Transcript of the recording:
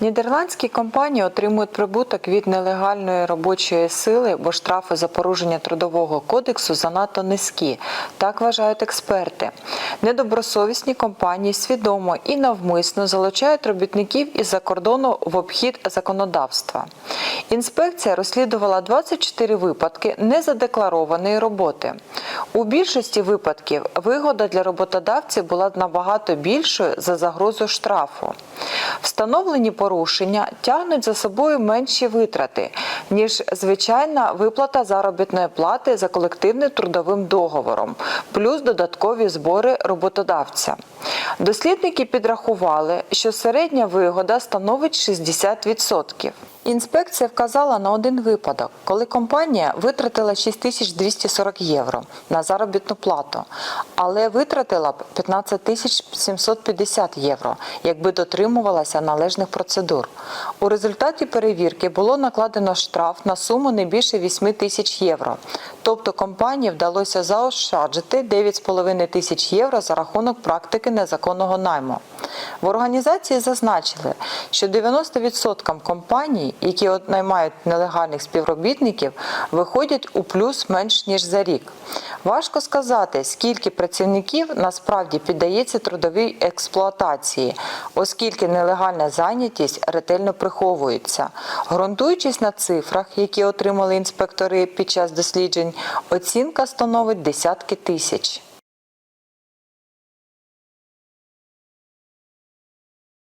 Нідерландські компанії отримують прибуток від нелегальної робочої сили, бо штрафи за порушення трудового кодексу занадто низькі. Так вважають експерти. Недобросовісні компанії свідомо і навмисно залучають робітників із-за кордону в обхід законодавства. Інспекція розслідувала 24 випадки незадекларованої роботи. У більшості випадків вигода для роботодавців була набагато більшою за загрозу штрафу. Встановлені порушення тягнуть за собою менші витрати, ніж звичайна виплата заробітної плати за колективним трудовим договором, плюс додаткові збори роботодавця. Дослідники підрахували, що середня вигода становить 60%. Інспекція вказала на один випадок, коли компанія витратила 6240 євро на заробітну плату, але витратила б 15 750 євро, якби дотримувалася належних процедур. У результаті перевірки було накладено штраф на суму не більше 8 тисяч євро. Тобто компанії вдалося заощаджити 9,5 тисяч євро за рахунок практики незаконного найму. В організації зазначили, що 90% компаній, які наймають нелегальних співробітників, виходять у плюс менш ніж за рік. Важко сказати, скільки працівників насправді піддається трудовій експлуатації, оскільки нелегальна зайнятість ретельно приховується. Ґрунтуючись на цифрах, які отримали інспектори під час досліджень, оцінка становить десятки тисяч.